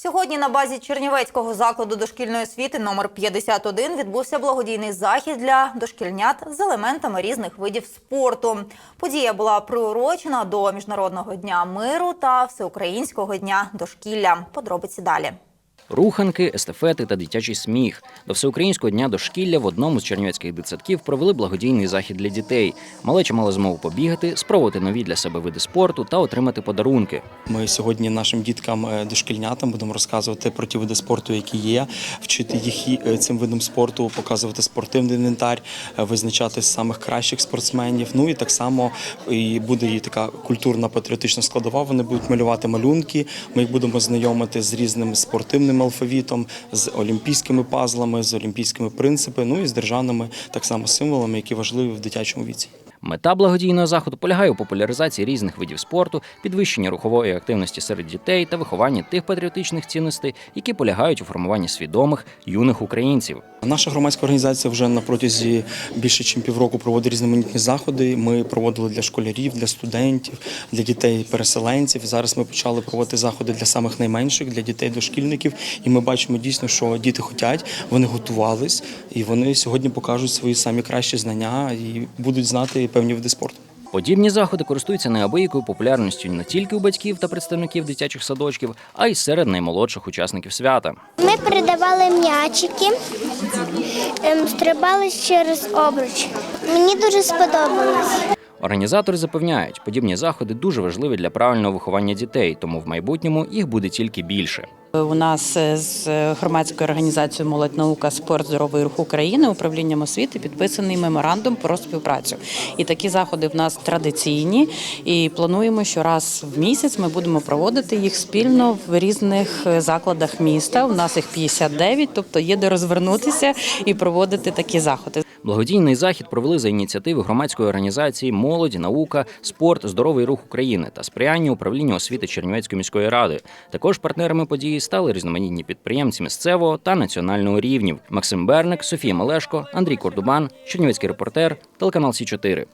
Сьогодні на базі Чернівецького закладу дошкільної освіти номер 51 відбувся благодійний захід для дошкільнят з елементами різних видів спорту. Подія була приурочена до Міжнародного дня миру та Всеукраїнського дня дошкілля. Подробиці далі. Руханки, естафети та дитячий сміх. До всеукраїнського дня дошкілля в одному з чернівецьких дитсадків провели благодійний захід для дітей. Малеча мала змогу побігати, спробувати нові для себе види спорту та отримати подарунки. Ми сьогодні нашим діткам, е, дошкільнятам, будемо розказувати про ті види спорту, які є, вчити їх е, цим видом спорту, показувати спортивний інвентар, е, визначати самих кращих спортсменів. Ну і так само і буде і така культурна патріотична складова. Вони будуть малювати малюнки. Ми їх будемо знайомити з різним спортивним алфавітом, з олімпійськими пазлами, з олімпійськими принципами, ну і з державними так само символами, які важливі в дитячому віці. Мета благодійного заходу полягає у популяризації різних видів спорту, підвищенні рухової активності серед дітей та вихованні тих патріотичних цінностей, які полягають у формуванні свідомих юних українців. Наша громадська організація вже на протязі більше ніж півроку проводить різноманітні заходи. Ми проводили для школярів, для студентів, для дітей-переселенців. Зараз ми почали проводити заходи для самих найменших, для дітей дошкільників. І ми бачимо дійсно, що діти хочуть, вони готувались, і вони сьогодні покажуть свої самі кращі знання і будуть знати певні види спорту. Подібні заходи користуються неабиякою популярністю не тільки у батьків та представників дитячих садочків, а й серед наймолодших учасників свята. Ми передавали м'ячики, ем, стрибали через обруч. Мені дуже сподобалось. Організатори запевняють, подібні заходи дуже важливі для правильного виховання дітей, тому в майбутньому їх буде тільки більше. У нас е, з громадською організацією Молодь наука спорт здоровий рух України управлінням освіти підписаний меморандум про співпрацю. І такі заходи в нас традиційні. І плануємо, що раз в місяць ми будемо проводити їх спільно в різних е, закладах міста. У нас їх 59, тобто є де розвернутися і проводити такі заходи. Благодійний захід провели за ініціативи громадської організації Молодь, наука, спорт, здоровий рух України та сприяння управління освіти Чернівецької міської ради. Також партнерами події стали різноманітні підприємці місцевого та національного рівнів. Максим Берник, Софія Малешко, Андрій Кордубан, Чернівецький репортер, телеканал Сі 4